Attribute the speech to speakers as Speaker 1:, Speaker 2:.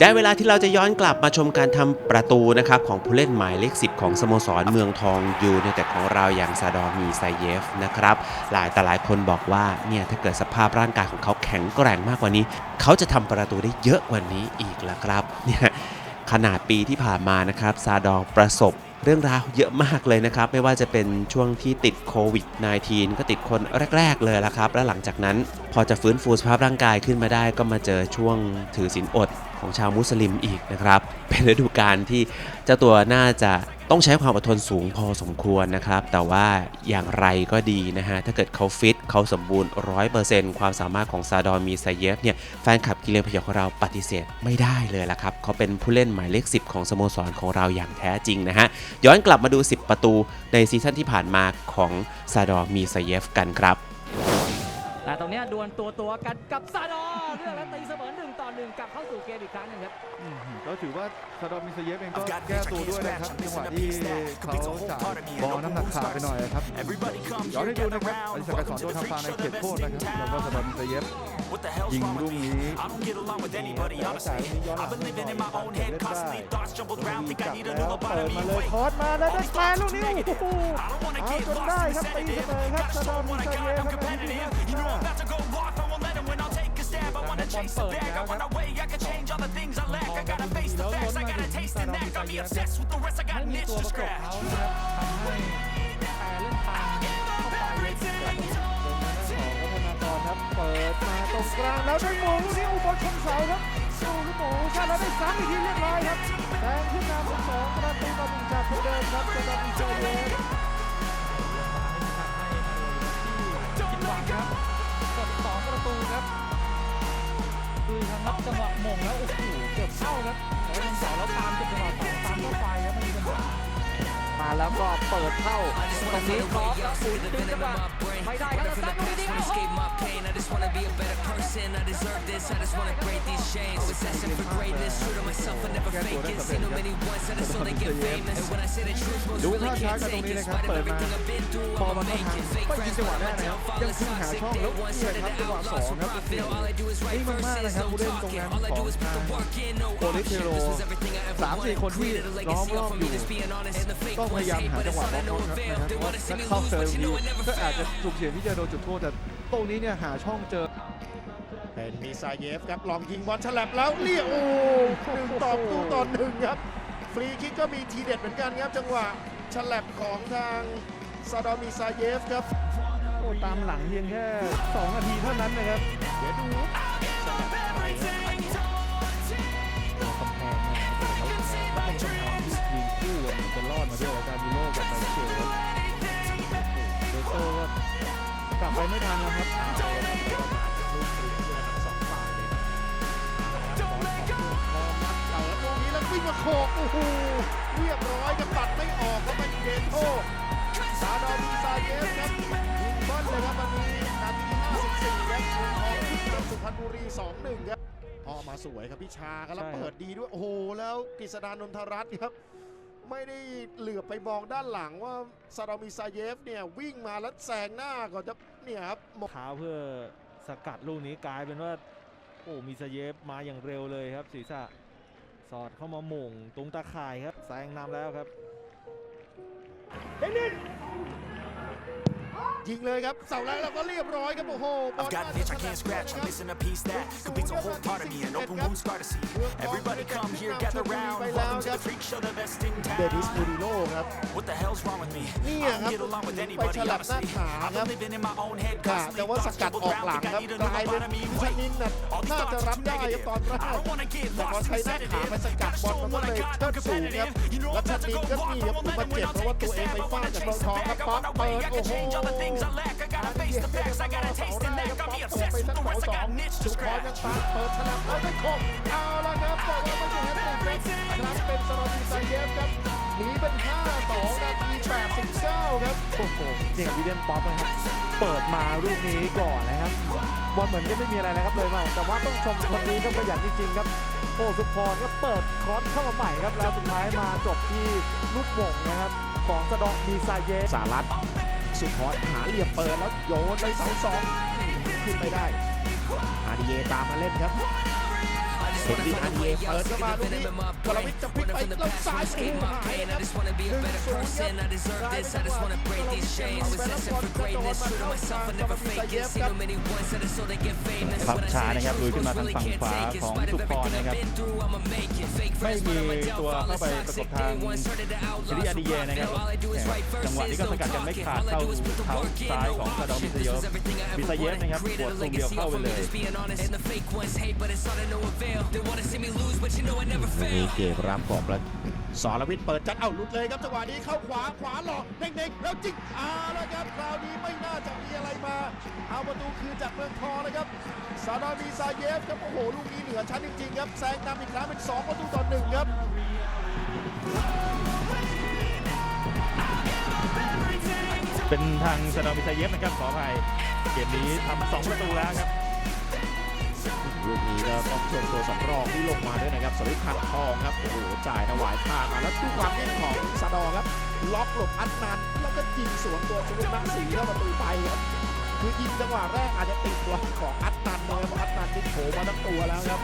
Speaker 1: ได้เวลาที่เราจะย้อนกลับมาชมการทำประตูนะครับของผู้เล่นหมายเลข 10 ของสโมสรเมืองทองยูในแต่ของเราอย่างซาดอมีไซเยฟนะครับหลายแต่หลายคนบอกว่าเนี่ยถ้าเกิดสภาพร่างกายของเขาแข็งแกร่งมากกว่านี้ เขาจะทำประตูได้เยอะกว่านี้อีกละครับเนี่ยขนาดปีที่ผ่านมานะครับซาดอประสบเรื่องราวเยอะมากเลยนะครับ ไม่ว่าจะเป็นช่วงที่ติดโควิด -19 ก็ติดคนแรก ๆ เลยละครับ และหลังจากนั้นพอจะฟื้นฟูสภาพร่างกายขึ้นมาได้ก็มาเจอช่วงถือศีลอด ของชาวมุสลิมอีกนะครับ เป็นฤดูกาลที่เจ้าตัวน่าจะต้องใช้ความอดทนสูงพอสมควรนะครับ แต่ว่าอย่างไรก็ดีนะฮะ ถ้าเกิดเขาฟิตเขาสมบูรณ์ 100%ความสามารถของซาดอมีไซเยฟเนี่ย แฟนคลับกิเลนพยองของเราปฏิเสธไม่ได้เลยละครับ เขาเป็นผู้เล่นหมายเลข 10 ของสโมสรของเราอย่างแท้จริงนะฮะ ย้อนกลับมาดู 10 ประตูในซีซั่นที่ผ่านมาของซาดอมีไซเยฟกันครับ
Speaker 2: แต่ตรงเนี้ยดวลตัวตัวๆกันกับซาดอร์เลือกแล้วตีเสมอหนึ่งต่อหนึ่งกลับเข้าสู่เกมอีกครั้งหนึ่งครับ
Speaker 3: อืมก็ถือว่าซาดอมมิซาเยฟเองก็แก้ตัวด้วยนะครับจังหวะที่เขาจ่ายบอลน้ำหนักขาดไปหน่อยนะครับย้อนให้ดูนะครับอดิศักดิ์ไกรสอนโดนทำฟาวในเขตโทษนะครับแล้วก็ซาดอมมิซาเยฟ ยิงลูกนี้แล้วจ่ายลูกนี้ย้อนหลังเล่นได้ลูกนี้กลับแล้วเปิดมาเลยคอร์สมาแล้วได้แปรลูกนี้โอ้โหเอาจนได้ครับตีเสมอครับซาดอมมิซาเยฟครับนาทีที่ห้าสิบห้า
Speaker 2: การให้บอลเปิดแล้วครับทองก็ดีแล้วล้นมาถึงซาดอร์มีไซเยฟไม่มีตัวประกบเขานะครับทำให้แปรเรื่องทางเข้าไปเวียนกับตรงนี้ของพัฒนาก ปิดมาตรงกลางแล้วได้หมูลูกนี้อุบลชนเสาครับดูลูกหมูชาแล้วได้ซ้ำอีกทีเรียบร้อยครับแซงขึ้นนำสองประตูต่อหนึ่งจากคนเดิมครับซาดอร์มีไซเยฟ
Speaker 4: ผิดหวังครับกดสองประตูครับดูครับนับจังหวะมงแล้วโอ้โหเกือบเข้าครับแล้วทางเสาแล้วตามจังหวะสองตามเข้าไปครับไม่มีปัญหา
Speaker 2: แล้วก็เปิดเข้าตรงนี้ครอสแล้วอุดดึงจังหวะไม่ได้ครับแล้วซัดลูกนี้โอ้โห
Speaker 5: escape my pain. I just wanna be a better person. I deserve this. I just wanna break these chains. Obsessing for greatness. True to myself, I never fake it. Seen too many once, I just only get famous. And when I say the truth, most
Speaker 3: ดู
Speaker 5: really
Speaker 3: ภาพช้า
Speaker 5: can't
Speaker 3: กันตรง
Speaker 5: take
Speaker 3: นี้
Speaker 5: it.
Speaker 3: นะครับ
Speaker 5: Spite of
Speaker 3: เปิดมา
Speaker 5: everything I've been through,
Speaker 3: พอ
Speaker 5: I'ma
Speaker 3: มันต้อง
Speaker 5: make
Speaker 3: หา
Speaker 5: it. Fake
Speaker 3: ไม่ยิง
Speaker 5: friends
Speaker 3: จังหวะ
Speaker 5: let
Speaker 3: แร
Speaker 5: my
Speaker 3: กนะครับ
Speaker 5: downfall.
Speaker 3: ยัง
Speaker 5: It's
Speaker 3: ขึ้นหา
Speaker 5: toxic.
Speaker 3: ช่อง
Speaker 5: They
Speaker 3: แล้ว
Speaker 5: once
Speaker 3: เนี่
Speaker 5: said
Speaker 3: ย
Speaker 5: that
Speaker 3: ครับ
Speaker 5: the
Speaker 3: จังหวะ
Speaker 5: outlaws
Speaker 3: สอง
Speaker 5: would
Speaker 3: ครับ
Speaker 5: profit. All I do is
Speaker 3: นี่
Speaker 5: write
Speaker 3: มากๆ
Speaker 5: verses,
Speaker 3: นะครับ
Speaker 5: no
Speaker 3: ผู้เล่นตรง
Speaker 5: talking.
Speaker 3: นั้น
Speaker 5: All I
Speaker 3: ข
Speaker 5: do
Speaker 3: อง
Speaker 5: is put
Speaker 3: ทา
Speaker 5: the
Speaker 3: ง
Speaker 5: work in, no
Speaker 3: โคลิเท
Speaker 5: option.
Speaker 3: โร
Speaker 5: This was everything I ever
Speaker 3: สามสี่
Speaker 5: wanted.
Speaker 3: คนที่
Speaker 5: Created a
Speaker 3: ล้อ
Speaker 5: legacy
Speaker 3: มรอบ
Speaker 5: off of
Speaker 3: อยู่
Speaker 5: me, just being honest. And the fake
Speaker 3: ต้องพ
Speaker 5: ones
Speaker 3: ยายาม
Speaker 5: hate,
Speaker 3: หา
Speaker 5: but
Speaker 3: จัง
Speaker 5: it's
Speaker 3: หวะ
Speaker 5: all
Speaker 3: บ
Speaker 5: to
Speaker 3: ล็อก
Speaker 5: no
Speaker 3: ครับ
Speaker 5: avail.
Speaker 3: นะครับ
Speaker 5: They
Speaker 3: ว่า
Speaker 5: wanna see me
Speaker 3: เข้า
Speaker 5: lose,
Speaker 3: เซิร์ฟ
Speaker 5: but you
Speaker 3: นี้
Speaker 5: know I never
Speaker 3: ก็อาจจะ
Speaker 5: fail.
Speaker 3: สุ่มเสี่ยงที่จะโดนจุดโทษแต่ตรงนี้เนี่ยหาช่องเจอ
Speaker 6: เป็นมีซาเยฟครับลองยิงบอลฉลับแล้วเรียกโอ้หนึ่งต่อประตูต่อหนึ่งครับ ฟรีคิกก็มีทีเด็ดเหมือนกันครับจังหวะฉลับของทางซาดอมีซาเยฟครับ
Speaker 3: โอ้ตามหลังเพียงแค่2นาทีเท่านั้นนะครับ
Speaker 6: เดี๋
Speaker 3: ยวดู ไปไม่ทันแล้วครับ
Speaker 6: พอมัดเปิดตรงนี้แล้ววิ่งมาโขกโอ้โหเรียบร้อยกับปัดไม่ออกก็เป็นเดโทซาดอมีซาเยฟครับยิงบอลเลยครับวันนี้นาที54ครับเมืองทองขึ้นนำสุพรรณบุรี 2-1 ครับพอมาสวยครับพิชาครับแล้วเปิดดีด้วย โอ้โห แล้วกฤษดานนทรัตน์ครับ ไม่ได้เหลือไปมองด้านหลังว่าซารามิซาเยฟเนี่ยวิ่งมาแล้วแซงหน้าก่อนจะเนี่ยครับ
Speaker 3: เท้าเพื่อสกัดลูกนี้กลายเป็นว่า โอ้มีสเยฟมาอย่างเร็วเลยครับศีรษะสอดเข้ามาหม่งตรงตาข่ายครับแซงนำแล้วครับ
Speaker 6: ยิงเลยครับเสาแรกเราก็เรียบร้อยครับโอ้โหบอล
Speaker 7: I've got an itch I can't scratch. I'm missing a piece that completes a whole part of me. An open wound scar to see. Everybody come here, gather round. Welcome to the freak show, the best in
Speaker 6: เดนิส
Speaker 7: town.
Speaker 6: มูริโน่ครับ
Speaker 7: What the hell's wrong with me?
Speaker 6: เนี่
Speaker 7: I
Speaker 6: ยครับ
Speaker 7: don't get along with
Speaker 6: ไป
Speaker 7: anybody,
Speaker 6: ฉลับหน้า
Speaker 7: honestly.
Speaker 6: ขาค
Speaker 7: I've
Speaker 6: รับ
Speaker 7: been living in my own head
Speaker 6: กะ
Speaker 7: constantly.
Speaker 6: แต่ว่าส
Speaker 7: Thoughts
Speaker 6: กัด
Speaker 7: jumbled
Speaker 6: ออก
Speaker 7: round,
Speaker 6: หลัง
Speaker 7: think
Speaker 6: ค
Speaker 7: I
Speaker 6: รับ
Speaker 7: need to
Speaker 6: ก
Speaker 7: know
Speaker 6: ลายเป็น
Speaker 7: about me.
Speaker 6: ชนินน่ะ
Speaker 7: All these
Speaker 6: น่าจะ
Speaker 7: thoughts
Speaker 6: รับ
Speaker 7: too
Speaker 6: ได้ครับ
Speaker 7: negative.
Speaker 6: ตอนแรก
Speaker 7: I don't wanna get
Speaker 6: แต่พอ
Speaker 7: lost
Speaker 6: ใช้
Speaker 7: in
Speaker 6: หน้า
Speaker 7: the
Speaker 6: ขาไป
Speaker 7: sedative.
Speaker 6: สกัด
Speaker 7: Gotta
Speaker 6: บอล
Speaker 7: show
Speaker 6: มันก็
Speaker 7: what
Speaker 6: เล
Speaker 7: I
Speaker 6: ย
Speaker 7: got,
Speaker 6: เทิด
Speaker 7: I'm
Speaker 6: สูงครับ
Speaker 7: competitive. You know
Speaker 6: แล้ว
Speaker 7: I'm
Speaker 6: ช
Speaker 7: about to
Speaker 6: นิน
Speaker 7: go
Speaker 6: ก็
Speaker 7: off.
Speaker 6: นี่
Speaker 7: I
Speaker 6: ครับ
Speaker 7: won't
Speaker 6: มา
Speaker 7: let
Speaker 6: เจ็บ
Speaker 7: anyone
Speaker 6: เพราะว่า
Speaker 7: take
Speaker 6: ตัว
Speaker 7: a
Speaker 6: เองไป
Speaker 7: stab. I
Speaker 6: ฟาด
Speaker 7: wanna
Speaker 6: กับเมือง
Speaker 7: chase
Speaker 6: ท
Speaker 7: the
Speaker 6: องครับ
Speaker 7: bag. I
Speaker 6: ป๊อป
Speaker 7: wanna
Speaker 6: เปิ
Speaker 7: way
Speaker 6: ด
Speaker 7: I
Speaker 6: โอ้
Speaker 7: can
Speaker 6: โห
Speaker 7: change all the things I lack. I gotta face the facts. I gotta taste it. That got me obsessed with the rest. I got an itch
Speaker 6: สุ
Speaker 7: to
Speaker 6: พรยัง
Speaker 7: scratch.
Speaker 6: ตาเปิดฉลับเอาได้คมเอาละครับบอกว่าไม่ใช่แฮตติกครับครั้งเป็นซาลามิซาเยฟครับหนีเป็น 5-2 นาที89ครับ
Speaker 3: โอ้โหเนี่ยวิลเลียมป๊อปนะครับ เปิดมาลูกนี้ก่อนนะครับบอลเหมือนจะไม่มีอะไรนะครับเลยมาแต่ว่าต้องชมคนนี้ก็ประหยัดจริงๆครับ โอ้สุพรก็เปิดคอร์สเข้ามาใหม่ครับ แล้วสุดท้ายมาจบที่ลูกหม่งนะครับ ของสะดอกมีซาเยส
Speaker 6: สารัต สุพรหาเหลี่ยมเปิดแล้วโยนไปเสาสองขึ้นไม่ได้อาดิเยตามมาเล่นครับ เห็นดีอันเยเปิดเข้ามาลูกนี้กรวิทย์จะพลิกไปแล้วซ้ายโอ้โหหายนะครับหนึ่งศูนย์ครับได้จังหวะที่กรวิทย์จะลงไปแล้วบอลจะโดนมาเข้าทางซาดามิซาเยฟครับ
Speaker 8: ภาพช้านะครับลุยขึ้นมาทางฝั่งขวาของสุพรนะครับไม่มีตัวเข้าไปประกบทางชิริอาดิเยนะครับจังหวะนี้ก็สกัดกันไม่ขาดเข้าเท้าซ้ายของซาดอมมิซเยฟมิซเยฟนะครับปวดตรงเดียวเข้าไปเลย
Speaker 6: มีเกมรับของแล้วสรวิทย์เปิดจัดเอ้าหลุดเลยครับจังหวะนี้เข้าขวาขวาหลอกเด้งๆแล้วจิกอ่าแล้วครับคราวนี้ไม่น่าจะมีอะไรมา เอาประตูคืนจากเมืองทองเลยครับซาดามีซาเยฟครับโอ้โหลูกนี้เหนือชั้นจริงๆครับแซงนำอีกครั้งเป็น 2 ประตูต่อหนึ่งครับ
Speaker 8: เป็นทางซาดอมมิซเยฟนะครับขออภัยเกมนี้ทำสองประตูแล้วครับ
Speaker 6: ลูกนี้ก็ต้องชมตัวสำรองที่ลงมาด้วยนะครับสวิทขัดทองครับโอ้โหจ่ายถวายข้างมาแล้วทุกความเล่นของซาดอครับ ล็อกหลบอัดนันแล้วก็ยิงสวนตัวชุลุนักสีเข้าประตูไปครับคือยิงจังหวะแรกอาจจะติดตัวของอัดนันเลยครับอัดนันที่โผล่มาทั้งตัวแล้วครับ